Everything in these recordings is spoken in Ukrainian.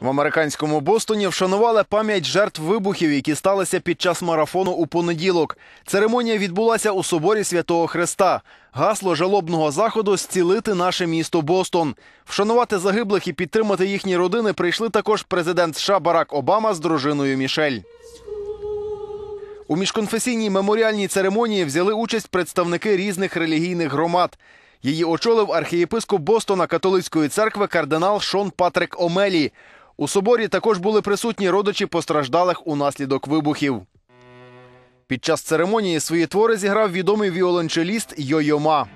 В американському Бостоні вшанували пам'ять жертв вибухів, які сталися під час марафону у понеділок. Церемонія відбулася у соборі Святого Христа. Гасло жалобного заходу зцілити наше місто Бостон. Вшанувати загиблих і підтримати їхні родини прийшли також президент США Барак Обама з дружиною Мішель. У міжконфесійній меморіальній церемонії взяли участь представники різних релігійних громад. Її очолив архієпископ Бостона католицької церкви кардинал Шон Патрик Омелі. У соборі також були присутні родичі постраждалих унаслідок вибухів. Під час церемонії свої твори зіграв відомий віолончеліст Йо-Йо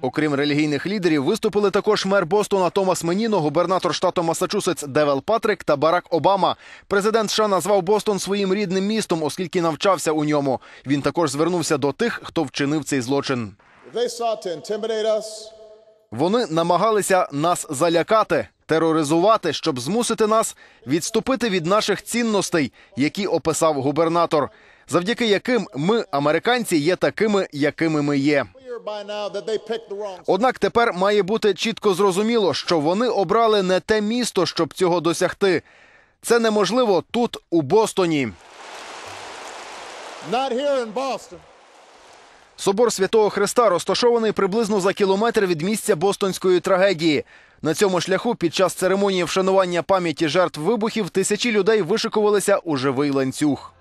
Окрім релігійних лідерів, виступили також мер Бостона Томас Меніно, губернатор штату Масачусетс Девел Патрик та Барак Обама. Президент США назвав Бостон своїм рідним містом, оскільки навчався у ньому. Він також звернувся до тих, хто вчинив цей злочин. Вони намагалися нас залякати, тероризувати, щоб змусити нас відступити від наших цінностей, які описав губернатор, завдяки яким ми, американці, є такими, якими ми є. Однак тепер має бути чітко зрозуміло, що вони обрали не те місто, щоб цього досягти. Це неможливо тут, у Бостоні. Собор Святого Христа розташований приблизно за кілометр від місця бостонської трагедії. На цьому шляху під час церемонії вшанування пам'яті жертв вибухів тисячі людей вишикувалися у живий ланцюг.